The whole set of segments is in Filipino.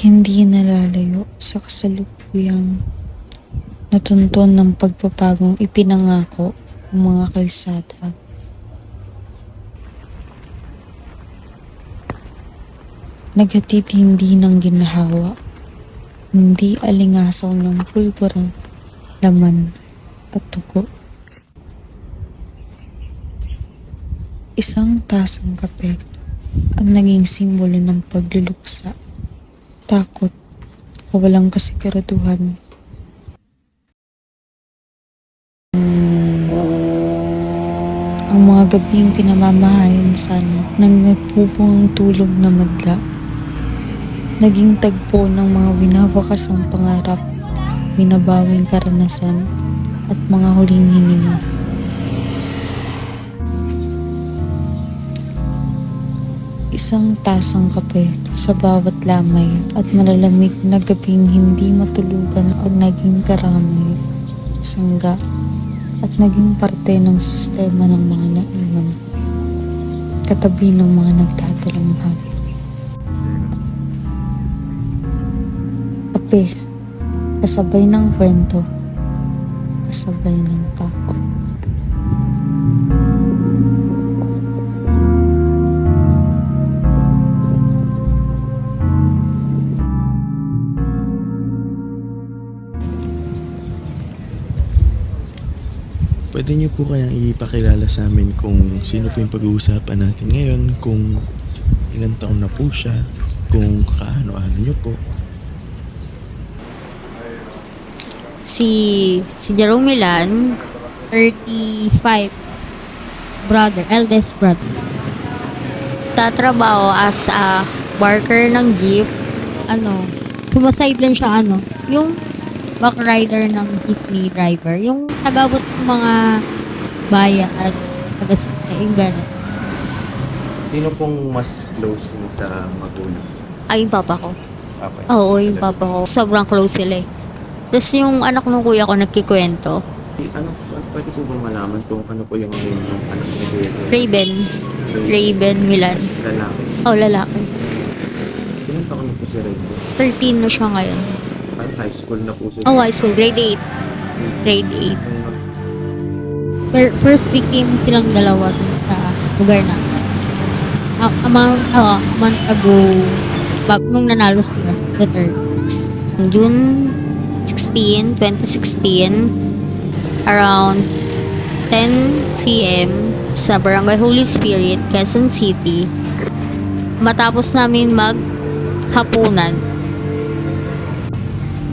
hindi nalalayo sa kasalukuyang natunton ng pagpapagong ipinangako ng mga kalsada. Naghatid hindi ng ginhawa, hindi alingasaw ng pulbura, laman at tugo. Isang tasang kape ang naging simbolo ng pagluluksa, takot, kawalang kasiguraduhan. Ang mga gabing pinamamahayan sana ng nagpupong tulog na madla. Naging tagpo ng mga winawakasang pangarap, binabawing karanasan, at mga huling hininga. Isang tasang kape sa bawat lamay at malalamig na gabing hindi matulugan ang naging karamay, sangga, at naging parte ng sistema ng mga naiwan. Katabi ng mga nagtatalamhan. Kape, kasabay ng kwento, kasabay ng tao. Pwede niyo po kayang ipakilala sa amin kung sino po yung pag-uusapan natin ngayon, kung ilang taon na po siya, kung kaano-ano niyo po. Si, si Jerome Milan, 35, brother, eldest brother. Tatrabaho as a worker ng jeep, ano, sumaside lang siya, ano, yung back rider ng jeepney driver, yung tagabot ng mga bayan at taga yung gano'n. Sino pong mas close niya sa magulang? Ay, yung papa ko. Okay. Oo, yung papa ko. Sobrang close sila eh. Tapos yung anak ng kuya ko nagkikwento, Ano, pwede po ba malaman kung ano po yung name ng anak ni Kuya? Raven, Raven Milan. Lalaki. Oh, lalaki. Ilan taon na po si Red? 13 na siya ngayon. High school na po siya. Oh, high school. Grade 8. Grade 8. Per- first victim silang dalawa dun sa lugar na. A, a, month, oh, a month ago, bag, nung nanalo sila, the third. June 16, 2016, around 10 p.m. sa Barangay Holy Spirit, Quezon City. Matapos namin maghapunan,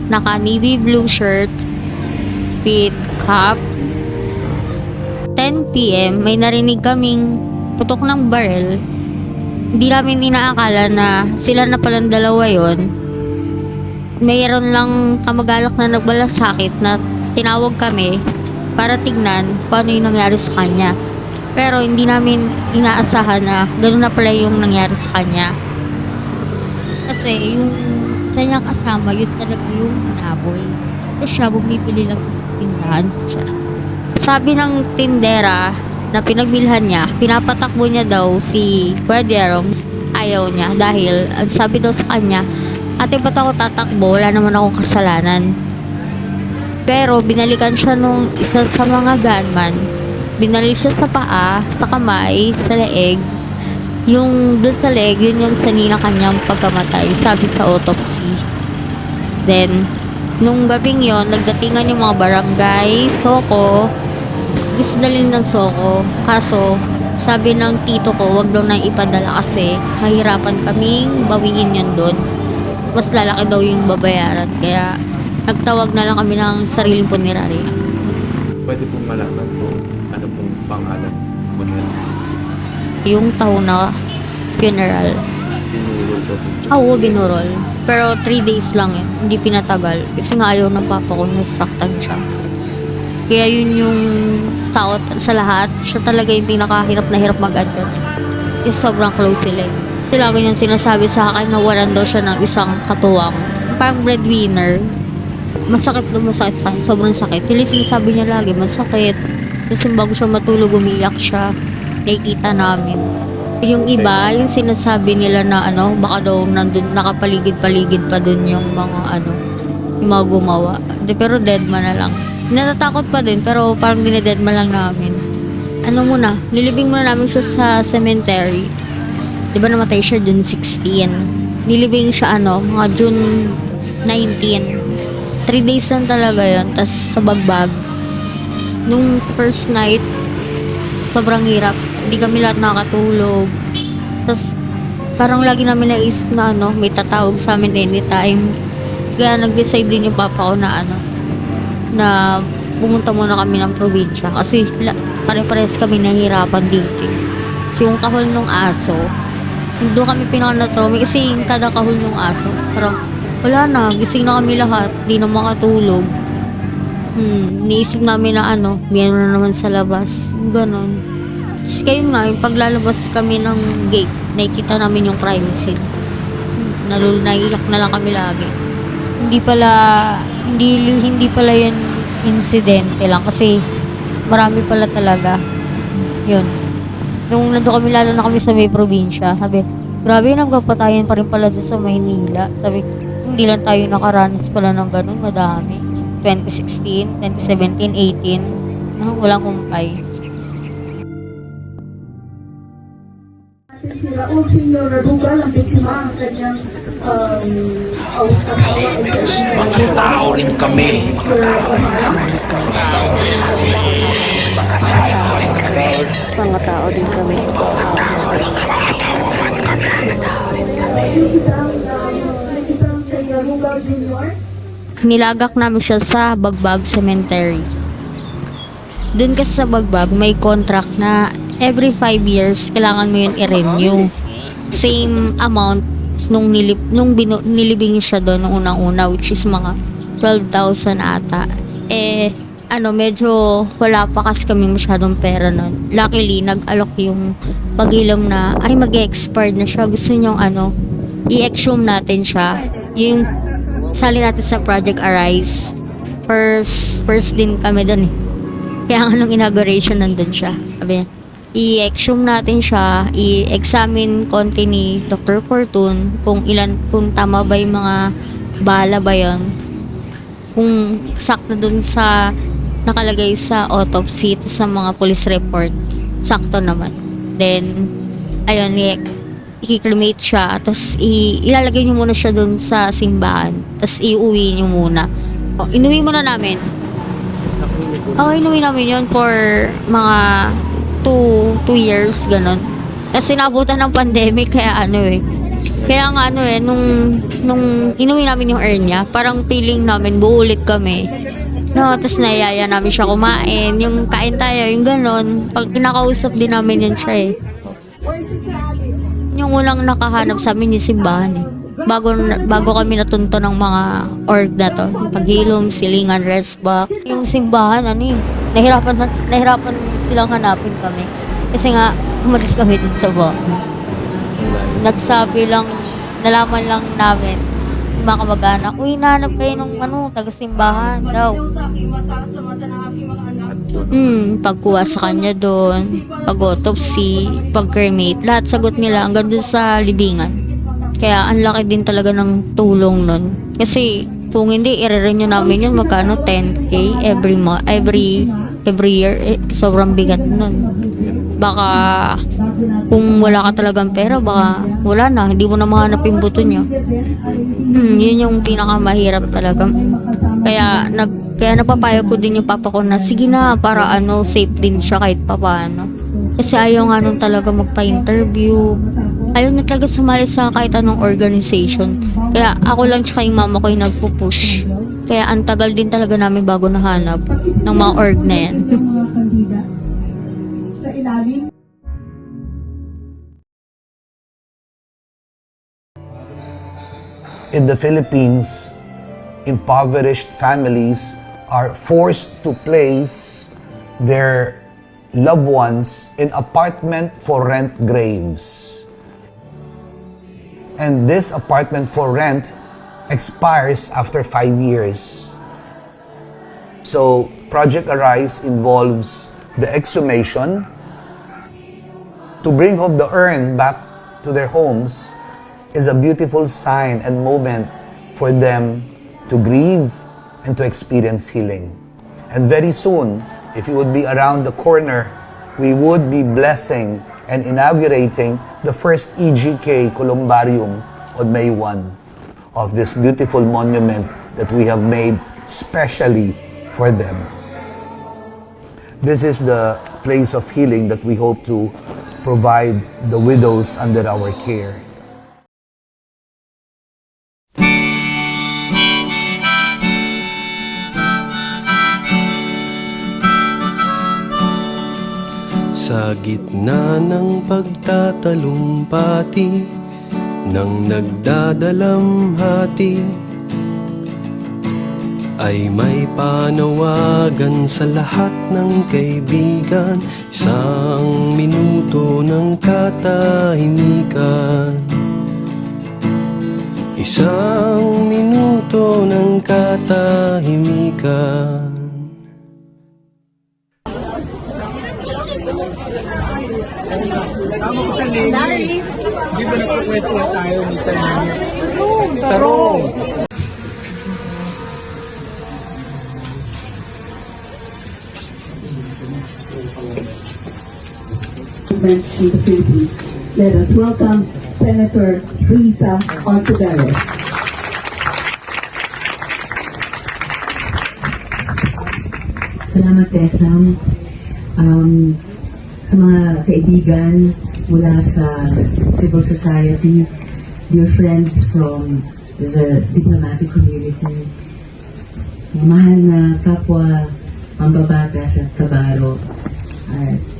naka navy blue shirt with cap. 10 p.m. may narinig kaming putok ng barrel. Hindi namin inaakala na sila na palang dalawa yon mayroon lang kamagalak na nagbalasakit na tinawag kami para tignan kung ano yung nangyari sa kanya. Pero hindi namin inaasahan na gano'n na pala yung nangyari sa kanya. Kasi yung isa niyang kasama, yun talaga yung naboy. Tapos siya, bumibili lang sa tindahan. Sabi ng tindera na pinagbilhan niya, pinapatakbo niya daw si Jerome. Ayaw niya dahil ang sabi daw sa kanya, ate ba't ako tatakbo? Wala naman akong kasalanan. Pero binalikan siya nung isa sa mga gunman. Binalik siya sa paa, sa kamay, sa leeg, yung doon sa leg, yun yung sanina kanyang pagkamatay, sabi sa autopsy. Then, nung gabing yon nagdatingan yung mga barangay, Soko, gusto dalhin ng Soko. Kaso, sabi ng tito ko, wag daw nang ipadala kasi mahirapan kaming bawiin yun doon. Mas lalaki daw yung babayaran. Kaya, nagtawag na lang kami ng sariling punerarya. Pwede po malaman Yung taon na funeral. Ah, Oo, binurol. Pero 3 days lang yun. Hindi pinatagal. Kasi nga ayaw ng papa ko, nasaktan siya. Kaya yun yung tao t- sa lahat. Siya talaga yung pinakahirap na hirap mag-adjust. Kasi sobrang close sila eh. Kasi lagi niyang sinasabi sa akin na walan daw siya ng isang katuwang. Parang breadwinner. Masakit daw masakit sa akin. Sobrang sakit. Hindi sinasabi niya lagi, masakit. Kasi bago siya matulog, umiyak siya. Nakikita namin. Yung iba, yung sinasabi nila na ano, baka daw nandun, nakapaligid-paligid pa dun yung mga ano, yung mga gumawa. De, pero dead man na lang. Natatakot pa din, pero parang dineded man lang namin. Ano muna, nilibing muna namin siya sa cemetery. Di ba namatay siya June 16? Nilibing siya ano, mga June 19. Three days lang talaga yon tas sa bagbag. Nung first night, sobrang hirap. Hindi kami lahat nakatulog. Tapos, parang lagi namin naisip na ano, may tatawag sa amin anytime. Kaya nag-decide din yung papa ko na ano, na pumunta muna kami ng probinsya. Kasi pare-pares kami nahihirapan dito. Kasi yung kahol ng aso, doon kami pinaka-natromi kasi yung kada kahol ng aso, parang wala na, gising na kami lahat, di na makatulog. Hmm, niisip namin na ano, meron na naman sa labas. Ganon. Tapos kayo nga, yung paglalabas kami ng gate, nakikita namin yung crime scene. Nalul, naiiyak na lang kami lagi. Hindi pala, hindi, hindi pala yun insidente lang kasi marami pala talaga. Yun. Nung nandun kami, lalo na kami sa may probinsya, sabi, grabe, nagpapatayan pa rin pala sa Maynila. Sabi, hindi lang tayo nakaranas pala ng ganun, madami. 2016, 2017, 18, no, walang kumpay. Si Raul Senior Radugal ang biktima ang kanyang um, Mga tao rin kami. Mga tao din kami. yung isang, um, yung isang kay Radugal Jr. Nilagak namin siya sa Bagbag Cemetery. Doon kasi sa Bagbag, may contract na every 5 years, kailangan mo yun i-renew. Same amount nung, nilip, nung binu, nilibing siya doon nung unang-una, which is mga 12,000 ata. Eh, ano, medyo wala pa kasi kami masyadong pera nun. Luckily, nag-alok yung pag-ilom na, ay, mag-expired na siya. Gusto niyong, ano, i-exhume natin siya. Yung sali natin sa Project Arise. First, first din kami doon eh. Kaya nga nung inauguration nandun siya. Sabi niya, i-exhume natin siya, i-examine konti ni Dr. Fortune kung ilan, kung tama ba yung mga bala ba yun. Kung sakto dun sa nakalagay sa autopsy sa mga police report, sakto naman. Then, ayun, i-cremate siya, tapos ilalagay niyo muna siya dun sa simbahan, tapos iuwi niyo muna. O, inuwi muna namin. Oo, inuwi namin yun for mga two, two years, ganun. Kasi nabutan ng pandemic, kaya ano eh. Kaya nga ano eh, nung, nung inuwi namin yung urn niya, parang feeling namin, buulit kami. No, tapos nayaya namin siya kumain. Yung kain tayo, yung ganun. Pag kinakausap din namin yun siya eh. Yung unang nakahanap sa amin yung simbahan eh. Bago, bago kami natunto ng mga org na to. Paghilom, silingan, rest back. Yung simbahan, ano eh. Nahirapan, na, nahirapan silang hanapin kami. Kasi nga, umalis kami din sa bahay. Nagsabi lang, nalaman lang namin, yung mga kamag-anak, uy, nahanap kayo ng ano, taga-simbahan daw. Hmm, pagkuha sa kanya doon, pag-autopsy, pag-cremate, lahat sagot nila hanggang doon sa libingan. Kaya ang laki din talaga ng tulong nun. Kasi kung hindi, i-renew namin yun, magkano 10k every mo every every year, eh, sobrang bigat nun. Baka kung wala ka talagang pera, baka wala na, hindi mo na mahanap yung buto niya. Hmm, yun yung pinakamahirap talaga. Kaya nag kaya napapayag ko din yung papa ko na sige na para ano safe din siya kahit papaano. Kasi ayaw nga nung talaga magpa-interview. Ayaw na talaga sumali sa kahit anong organization. Kaya ako lang tsaka yung mama ko yung nagpo-push. Kaya ang tagal din talaga namin bago nahanap ng mga org na yan. sa ilalim in the Philippines, impoverished families are forced to place their loved ones in apartment for rent graves. And this apartment for rent expires after five years. So, Project Arise involves the exhumation to bring home the urn back to their homes is a beautiful sign and moment for them to grieve and to experience healing. And very soon, if you would be around the corner, we would be blessing and inaugurating the first EGK Columbarium on May 1 of this beautiful monument that we have made specially for them. This is the place of healing that we hope to provide the widows under our care. Sa gitna ng pagtatalumpati ng nagdadalamhati ay may panawagan sa lahat ng kaibigan. Isang minuto ng katahimikan. Isang minuto ng katahimikan movement in the Philippines. Let us welcome Senator Risa Ontiveros. Salamat, Tesam. Um, sa mga kaibigan mula sa civil society, dear friends from the diplomatic community, mahal na kapwa mambabatas at kabaro, at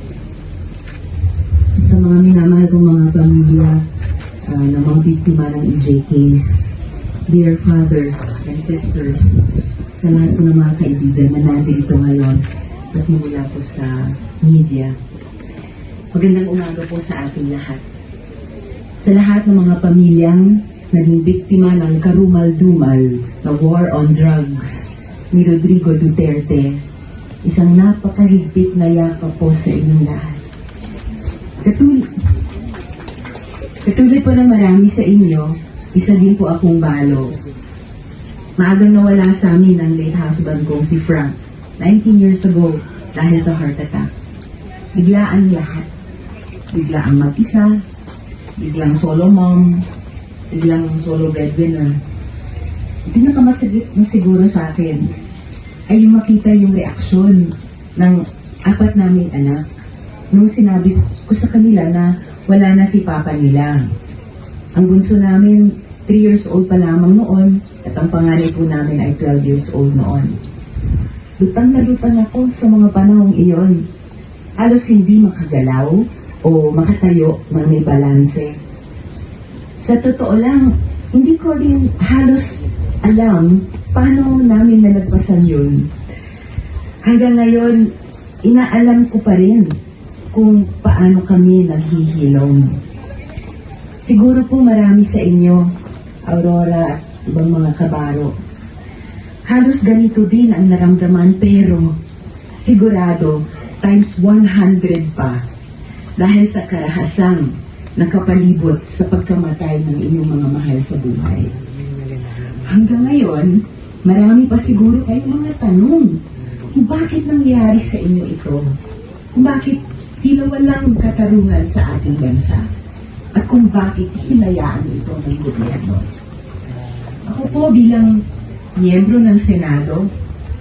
mga minamahal kong mga pamilya uh, ng mga biktima ng EJKs, dear fathers and sisters, sa lahat po ng mga kaibigan na nandito ngayon, pati mula po sa media. Magandang umaga po sa ating lahat. Sa lahat ng mga pamilyang naging biktima ng karumal-dumal na war on drugs ni Rodrigo Duterte, isang napakahigpit na yakap po sa inyong lahat. Katulad, katulad po ng marami sa inyo, isa din po akong balo. Maagang nawala sa amin ang late husband kong si Frank, 19 years ago, dahil sa heart attack. Biglaan lahat. Biglaang mag-isa, biglang solo mom, biglang solo breadwinner. Ang pinakamasagit na siguro sa akin ay yung makita yung reaksyon ng apat naming anak nung sinabi ko sa kanila na wala na si papa nila. Ang bunso namin, 3 years old pa lamang noon at ang panganay po namin ay 12 years old noon. Lutang na lutang ako sa mga panahong iyon. Halos hindi makagalaw o makatayo ng may balanse. Sa totoo lang, hindi ko rin halos alam paano namin nalagpasan yun. Hanggang ngayon, inaalam ko pa rin kung paano kami naghihilom. Siguro po marami sa inyo, Aurora at ibang mga kabaro. Halos ganito din ang naramdaman pero sigurado times 100 pa dahil sa karahasang nakapalibot sa pagkamatay ng inyong mga mahal sa buhay. Hanggang ngayon, marami pa siguro kayong mga tanong kung bakit nangyari sa inyo ito. Kung bakit tila walang katarungan sa ating bansa. At kung bakit hinayaan ito ng gobyerno. Ako po bilang miyembro ng Senado,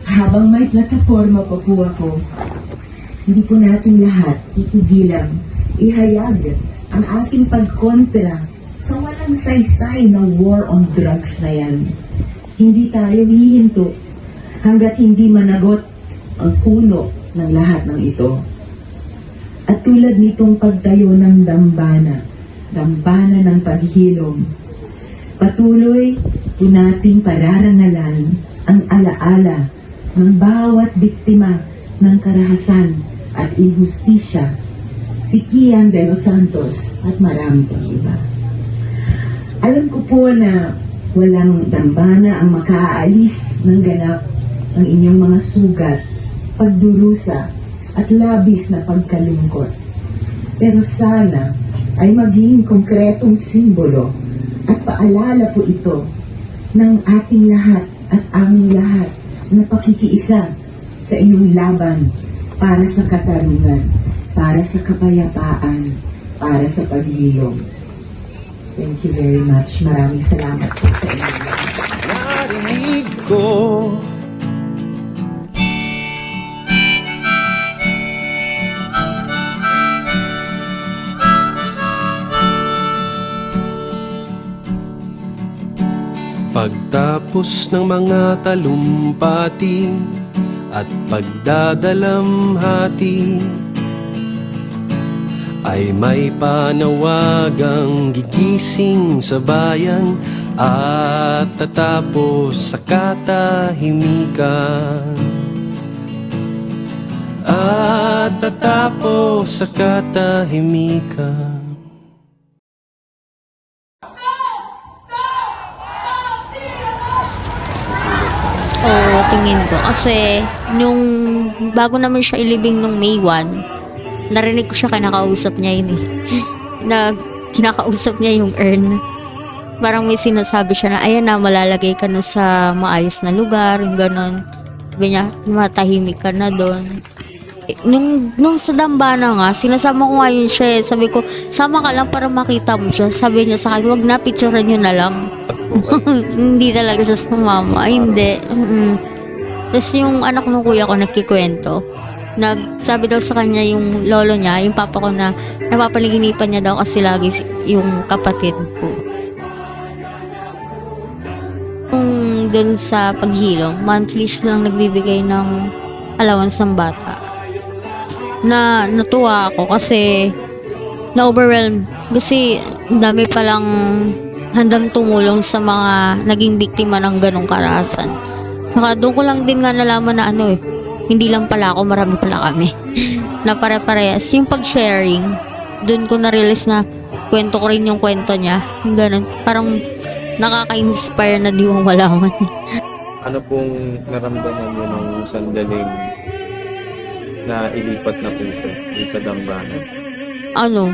habang may plataforma pa po ako, hindi po natin lahat ipigilang ihayag ang ating pagkontra sa walang saysay ng war on drugs na yan. Hindi tayo hihinto hanggat hindi managot ang puno ng lahat ng ito. At tulad nitong pagtayo ng dambana, dambana ng paghihilom, patuloy po nating pararangalan ang alaala ng bawat biktima ng karahasan at injustisya, si Kian de los Santos at marami pang iba. Alam ko po na walang dambana ang makaalis ng ganap ng inyong mga sugat, pagdurusa, at labis na pagkalungkot. Pero sana ay maging konkretong simbolo at paalala po ito ng ating lahat at aming lahat na pakikiisa sa iyong laban para sa katarungan, para sa kapayapaan, para sa paghihilom. Thank you very much. Maraming salamat po sa inyo. Narinig ko Pagtapos ng mga talumpati at pagdadalamhati ay may panawagang gigising sa bayan at tatapos sa katahimikan. At tatapos sa katahimikan. Oo, tingin ko. Kasi, nung bago naman siya ilibing nung May 1, narinig ko siya kinakausap niya yun eh. Na kinakausap niya yung earn. Parang may sinasabi siya na, ayan na, malalagay ka na sa maayos na lugar, yung ganon. Sabi niya, matahimik ka na doon. Eh, Nung, nung sa dambana nga, sinasama ko nga yun siya eh. Sabi ko, sama ka lang para makita mo siya. Sabi niya sa akin, wag na, picturean nyo na lang. hindi talaga siya sumama. Hindi. Mm-mm. Tapos yung anak ng kuya ko nagkikwento. Nagsabi daw sa kanya yung lolo niya, yung papa ko na napapaliginipan niya daw kasi lagi yung kapatid ko. Kung dun sa paghilong, monthly lang nagbibigay ng allowance ng bata. Na natuwa ako kasi na-overwhelm. Kasi dami palang handang tumulong sa mga naging biktima ng ganong karahasan. Saka doon ko lang din nga nalaman na ano eh, hindi lang pala ako, marami pala kami. na pare-parehas. Yung pag-sharing, doon ko na-realize na kwento ko rin yung kwento niya. Yung ganun. Parang nakaka-inspire na di mo malaman. ano pong naramdaman mo nung sandaling na ilipat na po siya sa dambana? ano,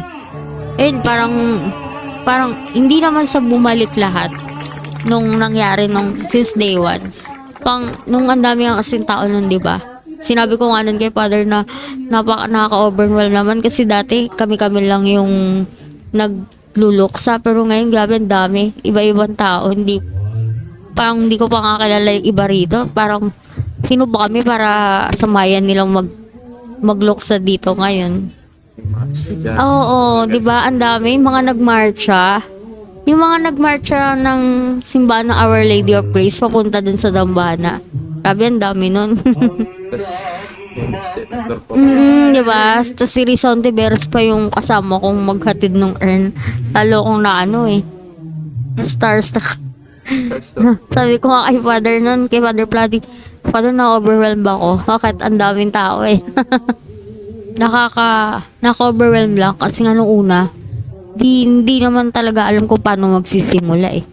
eh parang, parang hindi naman sa bumalik lahat nung nangyari nung since day one. Pang, nung ang dami nga kasing tao nun, di ba? Sinabi ko nga nun kay father na napaka nakaka-overwhelm naman kasi dati kami-kami lang yung nagluluksa pero ngayon grabe ang dami. Iba-ibang tao, hindi parang hindi ko pa nga kilala yung iba rito. Parang sino ba kami para samayan nilang mag magluksa dito ngayon. Yung mga estudyante. Oo, 'di ba? Ang dami mga nagmarcha. Yung mga nagmarcha ng simbahan ng Our Lady of Grace papunta dun sa Dambana. Grabe, ang dami nun. Tapos mm, 'di ba? Tapos si Rizon Tiberos pa yung kasama kong maghatid ng urn. Lalo kong na ano eh. Starstruck. Sabi ko nga kay Father nun, kay Father Plati, Father, na-overwhelmed ako. Bakit? Ang daming tao eh. Nakaka, naka-overwhelmed lang kasi nga nung una, di, hindi naman talaga alam kung paano magsisimula eh.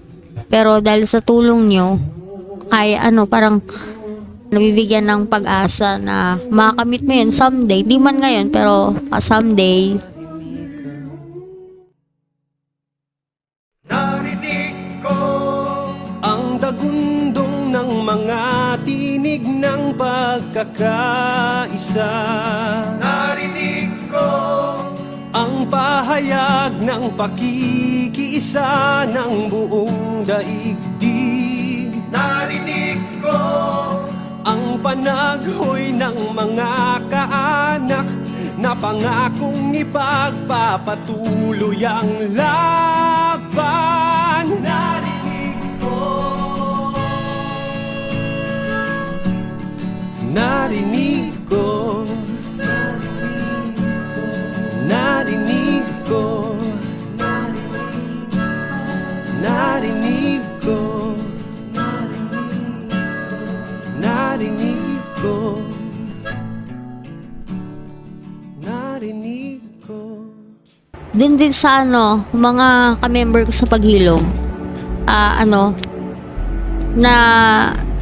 Pero dahil sa tulong nyo, kaya ano, parang nabibigyan ng pag-asa na makakamit mo yun someday. Di man ngayon, pero ah, someday, Narinig ko ang dagundong ng mga tinig ng pagkakaisa. Pahayag ng pakikiisa ng buong daigdig. Narinig ko ang panaghoy ng mga kaanak na pangakong ipagpapatuloy ang laban. Narinig ko, narinig ko, narinig ko, narinig ko, narinig ko. Narinig ko. Din din sa ano, mga ka-member ko sa paghilom, ah ano, na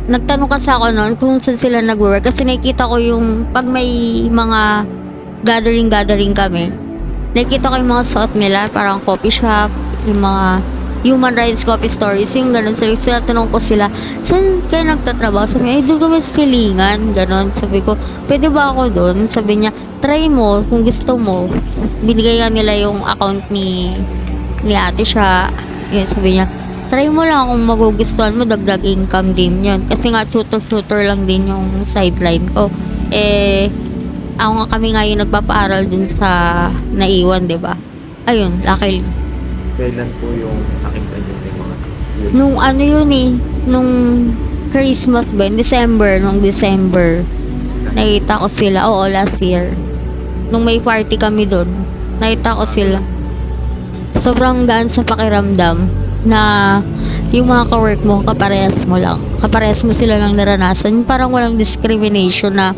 nagtanong kasi ako noon kung saan sila nag-work kasi nakikita ko yung pag may mga gathering-gathering kami, nakikita ko yung mga suot nila, parang coffee shop, yung mga human rights coffee stories, yung ganun. Sila, sila tinanong ko sila, saan kayo nagtatrabaho? Sabi niya, eh, doon kami silingan, ganun. Sabi ko, pwede ba ako doon? Sabi niya, try mo kung gusto mo. Binigay nga nila yung account ni ni ate siya. Yun, sabi niya, try mo lang kung magugustuhan mo, dagdag income din yun. Kasi nga, tutor-tutor lang din yung sideline ko. Eh, ako nga kami nga yung nagpapaaral dun sa naiwan, di ba? Ayun, luckily. Kailan po yung nakita niyo yung mga yun? Nung ano yun eh, nung Christmas ba? December, nung December, nakita ko sila, oo, last year. Nung may party kami doon, nakita ko sila. Sobrang gaan sa pakiramdam na yung mga ka-work mo, kaparehas mo lang. Kaparehas mo sila lang naranasan. Parang walang discrimination na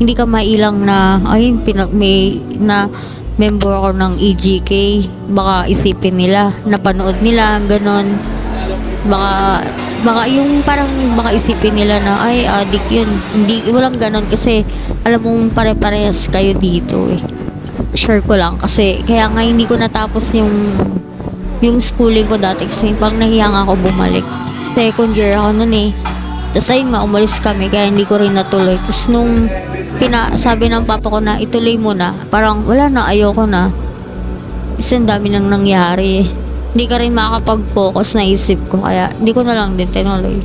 hindi ka mailang na, ay, pinag, may, na member ako ng EGK, baka isipin nila, napanood nila, ganon. Baka, baka yung parang baka isipin nila na, ay, addict yun. Hindi, walang ganon kasi alam mong pare-parehas kayo dito eh. Sure ko lang kasi kaya nga hindi ko natapos yung yung schooling ko dati kasi pag nahiya ako bumalik. Second year ako nun eh. Tapos ayun nga, umalis kami kaya hindi ko rin natuloy. Tapos nung pina, ng papa ko na ituloy mo na, parang wala na, ayoko na. Kasi ang dami nang nangyari. Hindi ka rin makakapag-focus na isip ko kaya hindi ko na lang din tinuloy.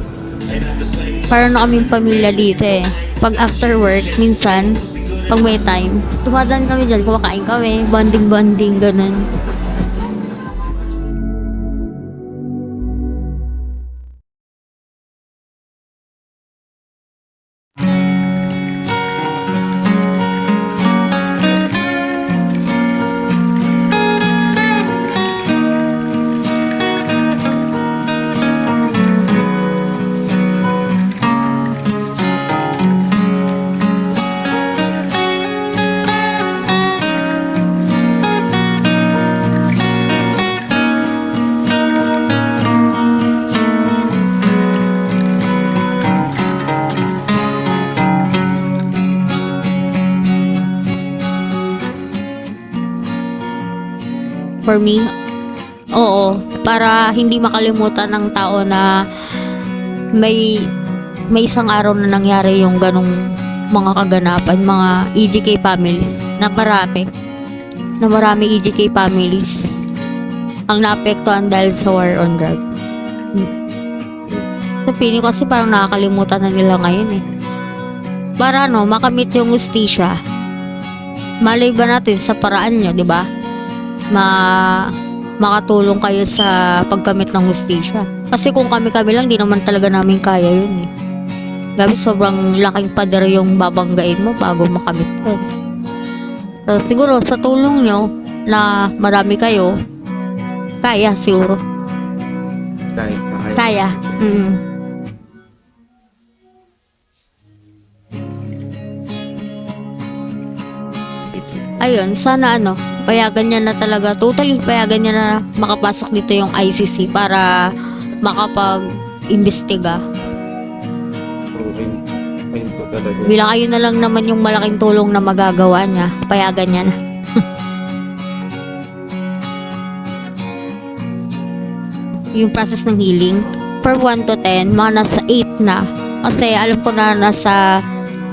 Parang na kaming pamilya dito eh. Pag after work, minsan, pag may time, tumadaan kami dyan, kumakain kami, bonding-bonding, ganun. For me, oo, para hindi makalimutan ng tao na may may isang araw na nangyari yung ganong mga kaganapan, mga EGK families na marami. Na marami EGK families ang naapektuhan dahil sa war on drugs. Sa feeling kasi parang nakakalimutan na nila ngayon eh. Para ano, makamit yung ustisya. Malay ba natin sa paraan nyo, di ba? Ma makatulong kayo sa pagkamit ng hustisya. Kasi kung kami-kami lang, di naman talaga namin kaya yun eh. Gabi sobrang laking pader yung babanggain mo bago makamit yun. So, siguro sa tulong nyo na marami kayo, kaya siguro. Kahit kahit Kaya. Mm. Ayun, sana ano, payagan niya na talaga, totally payagan niya na makapasok dito yung ICC para makapag-imbestiga. Bilang ayun na lang naman yung malaking tulong na magagawa niya, payagan niya na. yung process ng healing, for 1 to 10, mga nasa 8 na. Kasi alam ko na nasa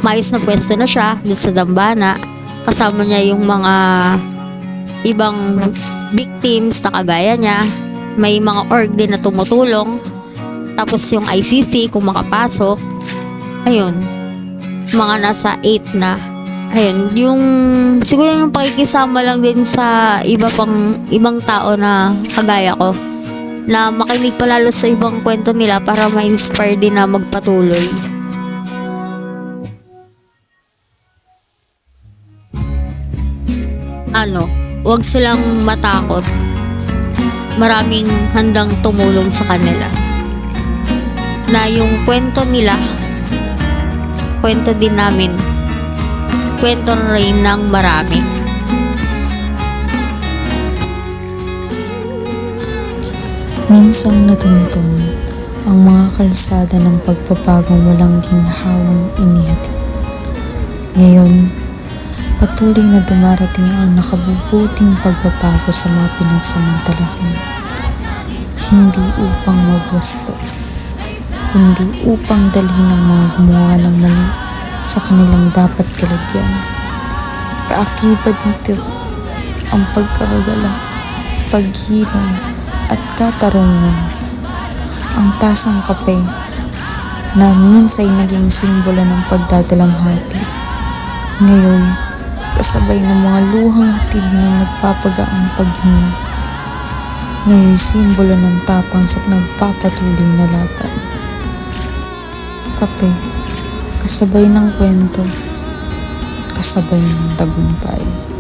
mais na pwesto na siya, dito sa Dambana. Kasama niya yung mga ibang victims na kagaya niya. May mga org din na tumutulong. Tapos yung ICC, kung makapasok. Ayun, mga nasa 8 na. Ayun, yung siguro yung pakikisama lang din sa iba pang ibang tao na kagaya ko na makinig pa lalo sa ibang kwento nila para ma-inspire din na magpatuloy. Ano, huwag silang matakot. Maraming handang tumulong sa kanila. Na yung kwento nila, kwento din namin. Kwento rin ng marami. Minsang natuntun ang mga kalsada ng pagpapagong walang ginhawang inihatid. Ngayon, Patuloy na dumarating ang nakabubuting pagbabago sa mga pinagsamantalahan. Hindi upang mabusto, kundi upang dalhin ang mga gumawa ng mali sa kanilang dapat kalagyan. Kaakibad nito ang pagkakagala, paghirong at katarungan. Ang tasang kape na minsay naging simbolo ng pagdadalamhati. Ngayon, kasabay ng mga luhang hatid ng nagpapagaang paghinga. Ngayon, simbolo ng tapang sa nagpapatuloy na laban. Kape, kasabay ng kwento, kasabay ng tagumpay.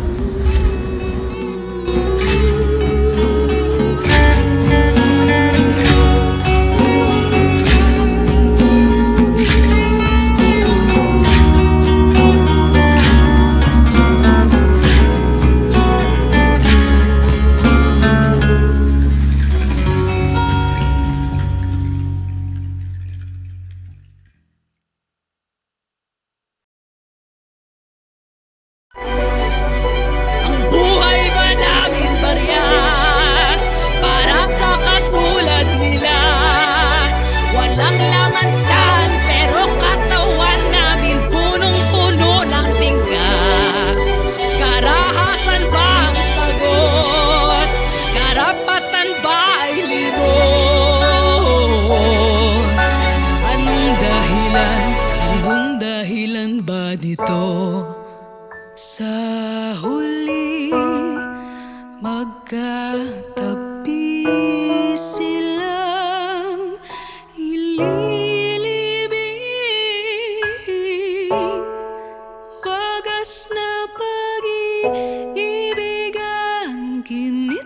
Pag-iibigan kinitil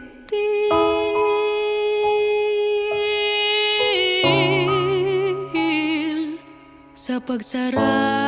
Sa pagsara